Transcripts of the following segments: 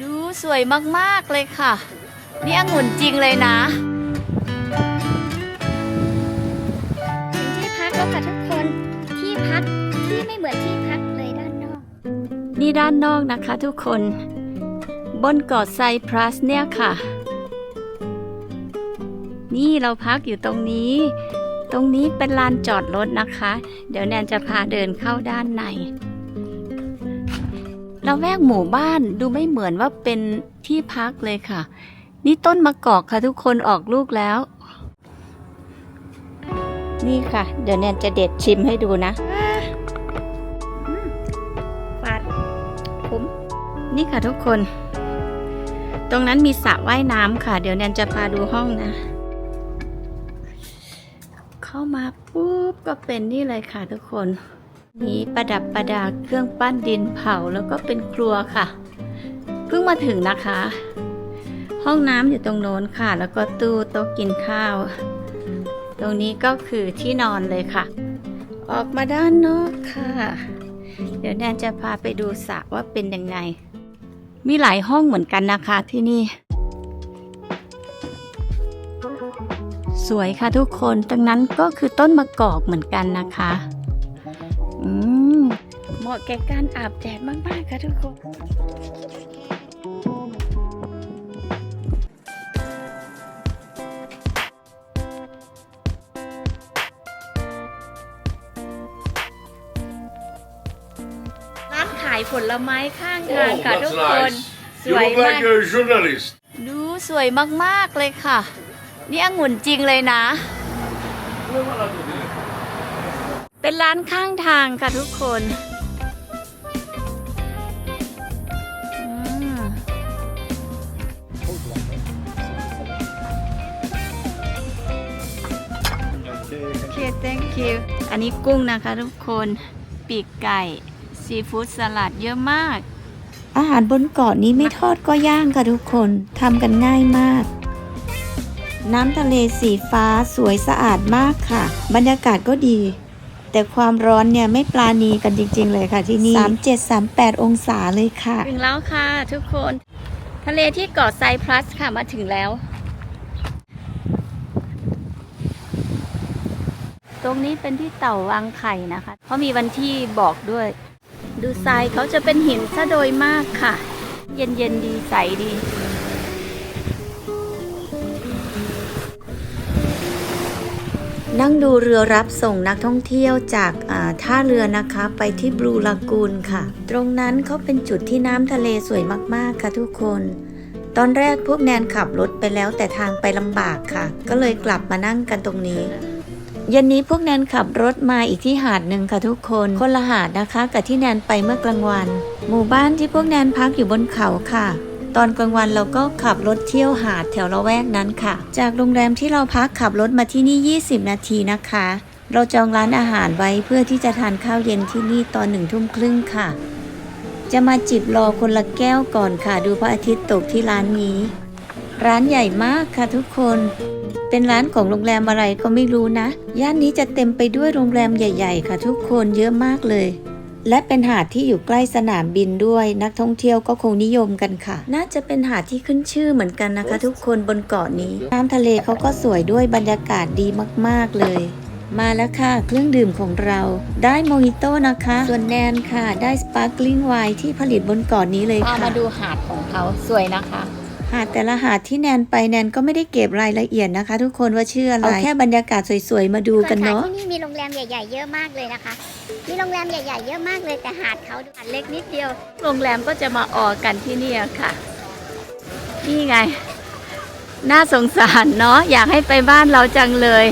ดูสวยมาก ๆ เลยค่ะ นี่องุ่นจริงเลยนะถึงที่พักแล้วค่ะทุกคน ที่พักที่ไม่เหมือนที่พักเลยด้านนอก นี่ด้านนอกนะคะทุกคน บนเกาะไซพรัสเนี่ยค่ะ นี่เราพักอยู่ตรงนี้ ตรงนี้เป็นลานจอดรถนะคะ เดี๋ยวแนนจะพาเดินเข้าด้านใน เราแวกหมู่บ้านดูไม่เหมือนว่าเป็นที่พักเลยค่ะ นี่ต้นมะกอกค่ะทุกคนออกลูกแล้ว นี่ค่ะ เดี๋ยวแนนจะเด็ดชิมให้ดูนะฝาดผมนี่ค่ะทุกคน ตรงนั้นมีสระว่ายน้ำค่ะ เดี๋ยวแนนจะพาดูห้องนะ เข้ามาปุ๊บก็เป็นนี่เลยค่ะทุกคน มีประดับประดาเครื่องปั้นดินเผาแล้วก็เป็นครัวค่ะ เพิ่งมาถึงนะคะ ห้องน้ำอยู่ตรงโน้นค่ะ แล้วก็ตู้โต๊ะกินข้าว ตรงนี้ก็คือที่นอนเลยค่ะ ออกมาด้านนอกค่ะ เดี๋ยวแนนจะพาไปดูสระว่าเป็นยังไง มีหลายห้องเหมือนกันนะคะที่นี่ สวยค่ะทุกคนตรงนั้นก็คือต้นมะกอกเหมือนกันนะคะ เหมาะแก่การอาบแดดมาก ๆ ค่ะทุกคนร้านขายผลไม้ข้างทาง Oh, ค่ะทุก that's คน nice. ส You วย look มาก like a journalist. ดูสวยมาก ๆ เลยค่ะ นี่องุ่นจริงเลยนะ เป็นร้านข้างทางค่ะทุกคน thank you อันนี้กุ้งนะคะทุกคนปีกไก่ซีฟู้ดสลัดเยอะมาก อาหารบนเกาะนี้ไม่ทอดก็ย่างค่ะทุกคนทำกันง่ายมาก น้ำทะเลสีฟ้าสวยสะอาดมากค่ะ บรรยากาศก็ดี แต่ความร้อนเนี่ยไม่ปลาณีกันจริง ๆ เลยค่ะที่นี่37-38 องศาเลยค่ะ ถึงแล้วค่ะทุกคน ทะเลที่เกาะไซพลัสค่ะมาถึงแล้ว ตรงนี้เป็นที่เต่าวางไข่นะคะ เพราะมีวันที่บอกด้วย ดูทรายเขาจะเป็นหินซะโดยมากค่ะ เย็นเย็นๆดีใสดีนั่งดูเรือรับส่งนักท่องเที่ยวจากาท่าเรือนะคะไปที่บลูลากูนค่ะ ตรงนั้นเขาเป็นจุดที่น้ำทะเลสวยมากๆค่ะทุกคน ตอนแรกพวกแนนขับรถไปแล้วแต่ทางไปลำบากค่ะ ก็เลยกลับมานั่งกันตรงนี้ เย็นนี้พวกแนนขับรถมาอีกที่หาดหนึ่งค่ะทุกคน คนละหาดนะคะ กับที่แนนไปเมื่อกลางวัน หมู่บ้านที่พวกแนนพักอยู่บนเขาค่ะ ตอนกลางวันเราก็ขับรถเที่ยวหาดแถวละแวกนั้นค่ะ จากโรงแรมที่เราพักขับรถมาที่นี่ 20 นาทีนะคะ เราจองร้านอาหารไว้เพื่อที่จะทานข้าวเย็นที่นี่ตอนหนึ่งทุ่มครึ่งค่ะ จะมาจิบรอคนละแก้วก่อนค่ะ ดูพระอาทิตย์ตกที่ร้านนี้ ร้านใหญ่มากค่ะทุกคน เป็นร้านของโรงแรมอะไรก็ไม่รู้นะ ย่านนี้จะเต็มไปด้วยโรงแรมใหญ่ ๆ ค่ะทุกคนเยอะมากเลย และเป็นหาดที่อยู่ใกล้สนามบินด้วย นักท่องเที่ยวก็คงนิยมกันค่ะ น่าจะเป็นหาดที่ขึ้นชื่อเหมือนกันนะคะ ทุกคนบนเกาะนี้ น้ำทะเลเขาก็สวยด้วยบรรยากาศดีมากๆเลยมาแล้วค่ะ เครื่องดื่มของเราได้โมฮิโต้นะคะ ส่วนแนนค่ะ ได้สปาร์กลิงไวน์ที่ผลิตบนเกาะนนี้เลยพาค่ะ มาดูหาดของเขาสวยนะคะหาดแต่ละหาดที่แนนไปแนนก็ไม่ได้เก็บรายละเอียดนะคะ ทุกคนว่าชื่ออะไรเอาแค่บรรยากาศสวยๆมาดูกันเนาะส่วที่นี่มีโรงแรมใหญ่ ๆ เยอะมากเลยนะคะ มีโรงแรมใหญ่ๆเยอะมากเลยแต่หาดเขาหาดเล็กนิดเดียว โรงแรมก็จะมาออกันที่เนี่ยค่ะ นี่ไง น่าสงสารเนาะอยากให้ไปบ้านเราจังเลย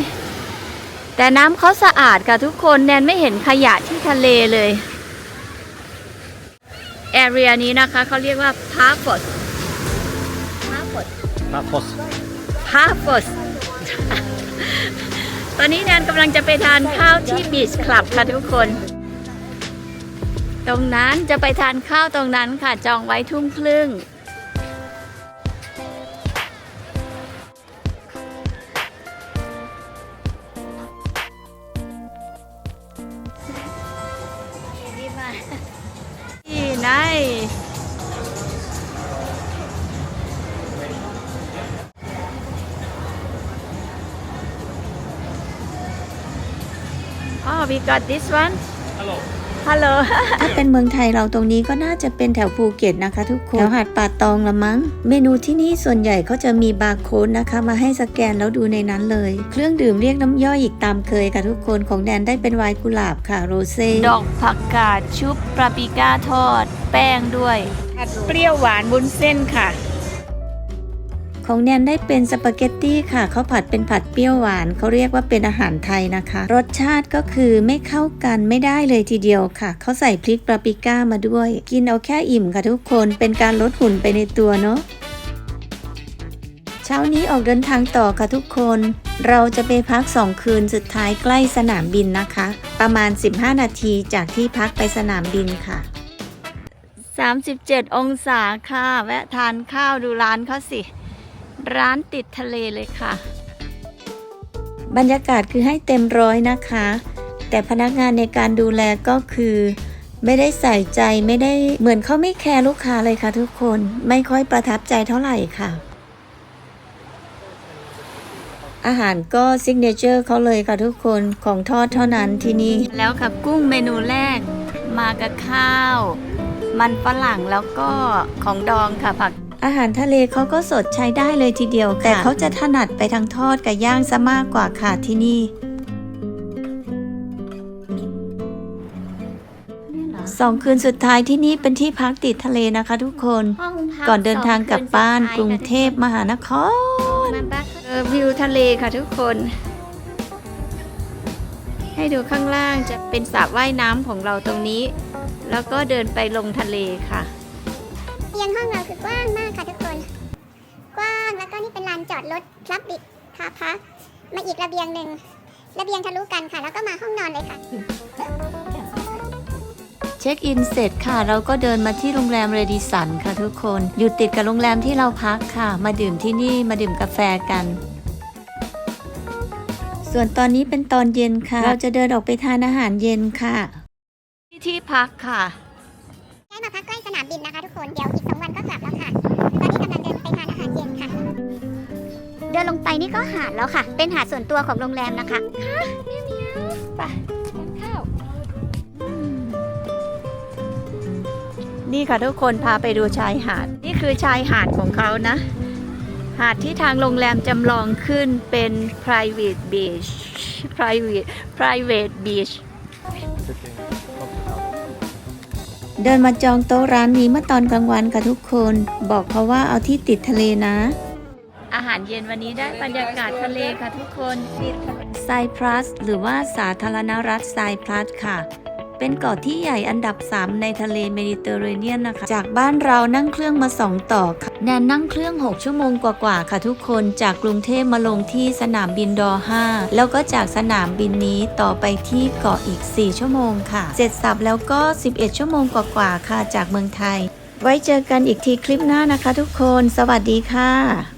แต่น้ำเขาสะอาดค่ะทุกคนแนนไม่เห็นขยะที่ทะเลเลยแอเรียนี้นะคะเขาเรียกว่าพาร์ฟอสพาร์ ฟอส Paphos. พาร์ฟสตอนนี้แนนกำลังจะไปทานข้าวที่บีชคลับค่ะทุกคน ตรงนั้นจะไปทานข้าวตรงนั้นค่ะจองไว้ทุ่มครึ่ง we got this one Hello. ฮัลโหล ถ้าเป็นเมืองไทยเราตรงนี้ก็น่าจะเป็นแถวภูเก็ตนะคะ ทุกคนแถวหาดป่าตองละมั้ง เมนูที่นี่ส่วนใหญ่เขาจะมีบาร์โค้ดนะคะ มาให้สแกนแล้วดูในนั้นเลย เครื่องดื่มเรียกน้ำย่อยอีกตามเคยค่ะทุกคนของแดนได้เป็นไวน์กุหลาบค่ะโรเซ่ดอกผักกาดชุบปาปริก้าทอด แป้งด้วยผัดเปรี้ยวหวานบุนเส้นค่ะ ของแนนได้เป็นสปาเกตตี้ค่ะเขาผัดเป็นผัดเปรี้ยวหวานเขาเรียกว่าเป็นอาหารไทยนะคะ รสชาติก็คือไม่เข้ากันไม่ได้เลยทีเดียวค่ะเขาใส่พริกปาปริก้ามาด้วย กินเอาแค่อิ่มค่ะทุกคนเป็นการลดหุ่นไปในตัวเนาะเช้านี้ออกเดินทางต่อค่ะทุกคน เราจะไปพักสองคืนสุดท้ายใกล้สนามบินนะคะ ประมาณ 15 นาทีจากที่พักไปสนามบินค่ะ 37 องศาค่ะ แวะทานข้าวดูร้านเขาสิ ร้านติดทะเลเลยค่ะ บรรยากาศคือให้เต็มร้อยนะคะ แต่พนักงานในการดูแลก็คือ ไม่ได้ใส่ใจไม่ได้เหมือนเขาไม่แคร์ลูกค้าเลยค่ะทุกคนไม่ค่อยประทับใจเท่าไหร่ค่ะ อาหารก็ซิกเนเจอร์เขาเลยค่ะทุกคนของทอดเท่านั้นที่นี่แล้วกับกุ้งเมนูแรก มากับข้าว มันฝรั่งแล้วก็ของดองค่ะผัก อาหารทะเลเขาก็สดใช้ได้เลยทีเดียวค่ะแต่เขาจะถนัดไปทางทอดกับย่างซะมากกว่าค่ะที่นี่สองคืนสุดท้ายที่นี่เป็นที่พักติดทะเลนะคะทุกคนห้องพักก่อนเดินทางกลับบ้านสองคืกรุงเทพมหานครมาบ้านเออวิวทะเลค่ะทุกคน ให้ดูข้างล่างจะเป็นสระว่ายน้ำของเราตรงนี้ แล้วก็เดินไปลงทะเลค่ะ เตียงห้องเราคือกว้างมากค่ะทุกคน กว้างแล้วก็นี่เป็นลานจอดรถรับบิดคาพักมาอีกระเบียงหนึ่งระเบียงทะลุกันค่ะ แล้วก็มาห้องนอนเลยค่ะ เช็คอินเสร็จค่ะ เราก็เดินมาที่โรงแรมเรดิสันค่ะทุกคน อยู่ติดกับโรงแรมที่เราพักค่ะ มาดื่มที่นี่มาดื่มกาแฟกัน ส่วนตอนนี้เป็นตอนเย็นค่ะ เราจะเดินออกไปทานอาหารเย็นค่ะ ที่ที่พักค่ะย้ายมาพักใกล้สนามบินนะคะทุกคน เดี๋ยวอีก นลงไปนี่ก็หาดแล้วค่ะ เป็นหาดส่วนตัวของโรงแรมนะคะค่ะเมียวเมียวไปทานข้าว นี่ค่ะทุกคนพาไปดูชายหาด นี่คือชายหาดของเขานะ หาดที่ทางโรงแรมจำลองขึ้นเป็น private beach private private beach เดินมาจองโต๊ะร้านนี้เมื่อตอนกลางวันค่ะทุกคน บอกเขาว่าเอาที่ติดทะเลนะ อาหารเย็นวันนี้ได้บรรยากาศทะเลค่ะทุกคนไซพรัส หรือว่าสาธารณรัฐไซพรัสค่ะ เป็นเกาะที่ใหญ่อันดับ 3 ในทะเลเมดิเตอร์เรเนียนนะคะ จากบ้านเรานั่งเครื่องมา 2 ต่อค่ะแนนนั่งเครื่อง 6 ชั่วโมงกว่าๆค่ะทุกคนจากกรุงเทพมาลงที่สนามบินดอ5แล้วก็จากสนามบินนี้ต่อไปที่เกาะอีก 4 ชั่วโมงค่ะเสร็จสับแล้วก็ 11 ชั่วโมงกว่าๆค่ะจากเมืองไทย ไว้เจอกันอีกทีคลิปหน้านะคะ ทุกคน สวัสดีค่ะ